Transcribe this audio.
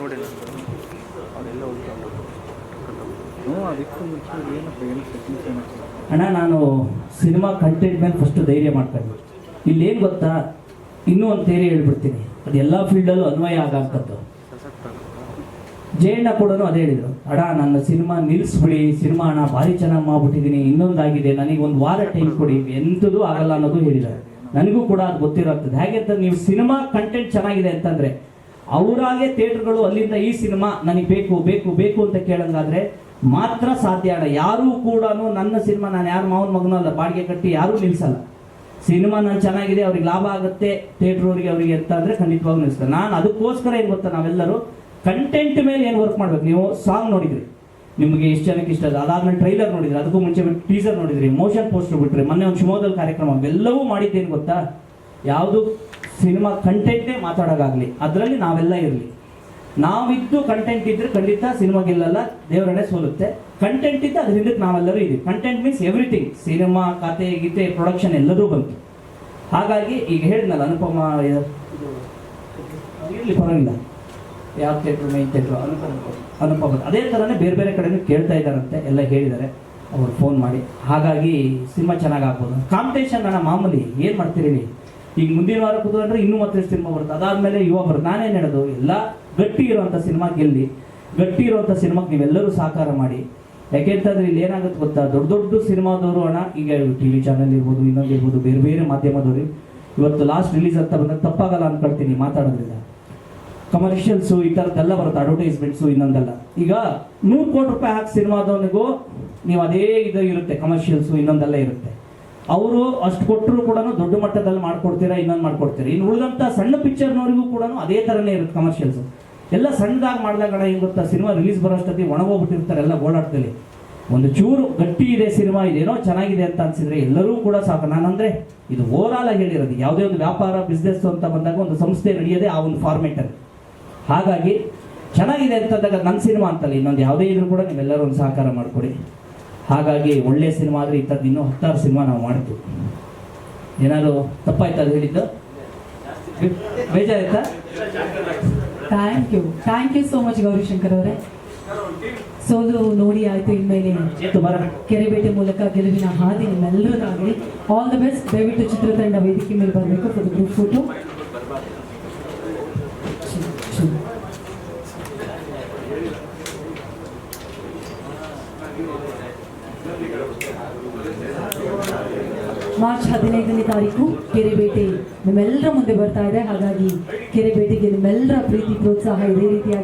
ನೋಡಿ ಅದೆಲ್ಲ ಅಣ್ಣ, ನಾನು ಸಿನಿಮಾ ಕಂಟೆಂಟ್ ಮೇಲೆ ಫಸ್ಟ್ ಧೈರ್ಯ ಮಾಡ್ತಾ ಇದ್ದೀನಿ. ಇಲ್ಲಿ ಏನು ಗೊತ್ತಾ? ಇನ್ನೂ ಒಂದು ಥೇರಿ ಹೇಳ್ಬಿಡ್ತೀನಿ. ಅದು ಎಲ್ಲ ಫೀಲ್ಡಲ್ಲೂ ಅನ್ವಯ ಆಗೋಂಥದ್ದು ಜಯಣ್ಣ ಕೂಡ ಅದೇ ಹೇಳಿದರು. ಅಡ ನನ್ನ ಸಿನಿಮಾ ನಿಲ್ಲಿಸ್ಬಿಡಿ ಸಿನಿಮಾ ಅಣ್ಣ ಭಾರಿ ಚೆನ್ನಾಗಿ ಮಾಡ್ಬಿಟ್ಟಿದ್ದೀನಿ ಇನ್ನೊಂದಾಗಿದೆ. ನನಗೆ ಒಂದು ವಾರ ಟೈಮ್ ಕೊಡಿ. ಎಂಥದ್ದು ಆಗಲ್ಲ ಅನ್ನೋದು ಹೇಳಿದ್ದಾರೆ. ನನಗೂ ಕೂಡ ಅದು ಗೊತ್ತಿರುತ್ತದೆ ಹೇಗೆ ಅಂತ ನೀವು ಸಿನಿಮಾ ಕಂಟೆಂಟ್ ಚೆನ್ನಾಗಿದೆ ಅಂತಂದ್ರೆ, ಅವರಾಗೆ ಥಿಯೇಟರ್ಗಳು ಅಲ್ಲಿಂದ ಈ ಸಿನಿಮಾ ನನಗೆ ಬೇಕು ಬೇಕು ಬೇಕು ಅಂತ ಕೇಳಂಗಾದ್ರೆ ಮಾತ್ರ ಸಾಧ್ಯ ಅಲ್ಲ. ಯಾರೂ ಕೂಡ ನನ್ನ ಸಿನಿಮಾ ನಾನು ಯಾರು ಮಾವನ ಮಗನೂ ಅಲ್ಲ, ಬಾಡಿಗೆ ಕಟ್ಟಿ ಯಾರೂ ನಿಲ್ಸಲ್ಲ. ಸಿನಿಮಾ ನಾನು ಚೆನ್ನಾಗಿದೆ, ಅವ್ರಿಗೆ ಲಾಭ ಆಗುತ್ತೆ ಥಿಯೇಟರ್ ಅವರಿಗೆ ಅವರಿಗೆ ಅಂತ ಅಂದ್ರೆ ಖಂಡಿತವಾಗ್ಲೂ ನಿಲ್ಲಿಸ್ತಾರೆ ನಾನು ಅದಕ್ಕೋಸ್ಕರ ಏನು ಗೊತ್ತಾ ನಾವೆಲ್ಲರೂ ಕಂಟೆಂಟ್ ಮೇಲೆ ಏನು ವರ್ಕ್ ಮಾಡ್ಬೇಕು? ನೀವು ಸಾಂಗ್ ನೋಡಿದ್ರಿ. ನಿಮಗೆ ಎಷ್ಟು ಜನಕ್ಕೆ ಇಷ್ಟ ಅದು? ಅದಾದ್ಮೇಲೆ ಟ್ರೈಲರ್ ನೋಡಿದ್ರಿ, ಅದಕ್ಕೂ ಮುಂಚೆ ಟೀಸರ್ ನೋಡಿದ್ರಿ ಮೋಷನ್ ಪೋಸ್ಟರ್ ಬಿಟ್ರಿ ಮೊನ್ನೆ ಒಂದು ಶಿವಮೊಗ್ಗದಲ್ಲಿ ಕಾರ್ಯಕ್ರಮ ಎಲ್ಲವೂ ಮಾಡಿದ್ದೇನು ಗೊತ್ತಾ? ಯಾವುದು ಸಿನಿಮಾ ಕಂಟೆಂಟೇ ಮಾತಾಡೋಕ್ಕಾಗಲಿ, ಅದರಲ್ಲಿ ನಾವೆಲ್ಲ ಇರಲಿ. ನಾವಿದ್ದು ಕಂಟೆಂಟ್ ಇದ್ರೆ ಖಂಡಿತ ಸಿನಿಮಾ ಗೆಲ್ಲಲ್ಲ ದೇವರನ್ನೇ ಸೋಲುತ್ತೆ. ಕಂಟೆಂಟ್ ಇದ್ದು ಅದ್ರ ಹಿಂದಕ್ಕೆ ನಾವೆಲ್ಲರೂ ಇದ್ದೀವಿ ಕಂಟೆಂಟ್ ಮೀನ್ಸ್ ಎವ್ರಿಥಿಂಗ್ ಸಿನಿಮಾ, ಕತೆ, ಗೀತೆ ಪ್ರೊಡಕ್ಷನ್ ಎಲ್ಲದೂ ಬಂತು. ಹಾಗಾಗಿ ಈಗ ಹೇಳಿದ್ನಲ್ಲ, ಅನುಪಮ ಇರಲಿ, ಪರವಾಗಿಲ್ಲ. ಯಾವ theatre main theatre Anupama Anupama ಅದೇ ಥರನೇ ಬೇರೆ ಬೇರೆ ಕಡೆಯೂ ಕೇಳ್ತಾ ಇದ್ದಾರಂತೆ, ಎಲ್ಲ ಹೇಳಿದ್ದಾರೆ. ಅವ್ರು ಫೋನ್ ಮಾಡಿ. ಹಾಗಾಗಿ ಸಿನಿಮಾ ಚೆನ್ನಾಗಿ ಆಗ್ಬೋದು. ಕಾಂಪಿಟೇಷನ್ ಅಣ್ಣ ಮಾಮೂಲಿ ಏನು ಮಾಡ್ತೀರಿ ಈಗ ಮುಂದಿನ ವಾರ ಕೂತ್ಕೊಂಡ್ರೆ ಇನ್ನೂ ಮತ್ತೆ ಸಿನಿಮಾ ಬರುತ್ತೆ. ಅದಾದಮೇಲೆ ಯುವ ಬರುತ್ತೆ ನಾನೇನು ಹೇಳೋದು ಎಲ್ಲ ಗಟ್ಟಿ ಇರುವಂಥ ಸಿನಿಮಾ ಗೆಲ್ಲಿ, ಗಟ್ಟಿ ಇರುವಂಥ ಸಿನಿಮಾಗೆ ನೀವೆಲ್ಲರೂ ಸಹಕಾರ ಮಾಡಿ. ಯಾಕೆಂತಂದ್ರೆ ಇಲ್ಲಿ ಏನಾಗುತ್ತೆ ಗೊತ್ತಾ? ದೊಡ್ಡ ದೊಡ್ಡ ಸಿನಿಮಾದವರು ಅಣ್ಣ, ಈಗ ಟಿ ವಿ ಚಾನಲ್ ಇರ್ಬೋದು, ಇನ್ನೊಂದು ಇರ್ಬೋದು, ಬೇರೆ ಬೇರೆ ಮಾಧ್ಯಮದವರು. ಇವತ್ತು ಲಾಸ್ಟ್ ರಿಲೀಸ್ ಅಂತ ಬಂದರೆ ತಪ್ಪಾಗಲ್ಲ ಅನ್ಕೊಳ್ತೀನಿ ಮಾತಾಡೋದ್ರಿಂದ. ಕಮರ್ಷಿಯಲ್ಸು ಈ ಥರದ್ದೆಲ್ಲ ಬರುತ್ತೆ ಅಡ್ವರ್ಟೈಸ್ಮೆಂಟ್ಸು ಇನ್ನೊಂದೆಲ್ಲ. ಈಗ ನೂರು ಕೋಟಿ ರೂಪಾಯಿ ಹಾಕಿ ಸಿನಿಮಾದವನಿಗೂ ನೀವು ಅದೇ ಇದು ಇರುತ್ತೆ ಕಮರ್ಷಿಯಲ್ಸು ಇನ್ನೊಂದೆಲ್ಲ ಇರುತ್ತೆ. ಅವರು ಅಷ್ಟು ಕೊಟ್ಟರು ಕೂಡ ದೊಡ್ಡ ಮಟ್ಟದಲ್ಲಿ ಮಾಡ್ಕೊಡ್ತೀರಾ, ಇನ್ನೊಂದು ಮಾಡ್ಕೊಡ್ತೀರಾ? ಇನ್ನು ಉಳಿದಂಥ ಸಣ್ಣ ಪಿಕ್ಚರ್ನವರಿಗೂ ಕೂಡ ಅದೇ ಥರನೇ ಇರುತ್ತೆ ಕಮರ್ಷಿಯಲ್ಸು ಎಲ್ಲ ಸಣ್ಣದಾಗಿ ಮಾಡಿದಾಗ ಏನು ಗೊತ್ತಾ, ಸಿನಿಮಾ ರಿಲೀಸ್ ಬರೋಷ್ಟೊತ್ತಿ ಒಣಗೋಗ್ಬಿಟ್ಟಿರ್ತಾರೆ ಎಲ್ಲ ಓಡಾಟದಲ್ಲಿ ಒಂದು ಚೂರು ಗಟ್ಟಿ ಇದೆ ಸಿನಿಮಾ, ಇದೇನೋ ಚೆನ್ನಾಗಿದೆ ಅಂತ ಅನ್ಸಿದ್ರೆ ಎಲ್ಲರೂ ಕೂಡ ಸಾಕು. ನಾನಂದ್ರೆ ಇದು ಓವರಾಲ್ ಆಗಿ ಹೇಳಿರೋದು. ಯಾವುದೇ ಒಂದು ವ್ಯಾಪಾರ ಬಿಸ್ನೆಸ್ ಅಂತ ಬಂದಾಗ ಒಂದು ಸಂಸ್ಥೆ ನಡೆಯೋದೇ ಆ ಒಂದು ಫಾರ್ಮೆಟಲ್ಲಿ ಹಾಗಾಗಿ ಚೆನ್ನಾಗಿದೆ ಅಂತಂದಾಗ ನನ್ನ ಸಿನಿಮಾ ಅಂತಲ್ಲ ಇನ್ನೊಂದು ಯಾವುದೇ ಇದ್ರೂ ಕೂಡ ನೀವೆಲ್ಲರೂ ಒಂದು ಸಹಕಾರ ಮಾಡಿಕೊಡಿ. ಹಾಗಾಗಿ ಒಳ್ಳೆಯ ಸಿನಿಮಾ ಆದರೆ ಇಂಥದ್ದು ಇನ್ನೂ ಹತ್ತಾರು ಸಿನಿಮಾ ನಾವು ಮಾಡ್ತೀವಿ. ಏನಾದರೂ ತಪ್ಪಾಯ್ತು ಅದು ಹೇಳಿದ್ದು? ಬೇಜಾರಾಯ್ತಾ? Thank you thank you so much Gaurishankar ಅವರೇ. ಸೋಲು ನೋಡಿ ಆಯ್ತು ಇನ್ಮೇಲೆ ಕೆರೆಬೇಟೆ ಮೂಲಕ ಗೆಲುವಿನ ಹಾದಿ ನಿಮ್ಮೆಲ್ಲರದಾಗಲಿ. ಆಲ್ ದ ಬೆಸ್ಟ್ ದಯವಿಟ್ಟು ಚಿತ್ರತಂಡ ವೇದಿಕೆ ಮೇಲೆ ಬರಬೇಕು. ಫೋಟೋ ಮಾರ್ಚ್ ಹದಿನೈದನೇ ತಾರೀಕು ಕೆರೆಬೇಟೆ ನಿಮ್ಮೆಲ್ಲರ ಮುಂದೆ ಬರ್ತಾ ಇದೆ. ಹಾಗಾಗಿ ಕೆರೆಬೇಟೆಗೆ ನಿಮ್ಮೆಲ್ಲರ ಪ್ರೀತಿ ಪ್ರೋತ್ಸಾಹ ಇದೇ ರೀತಿಯಾಗಿ.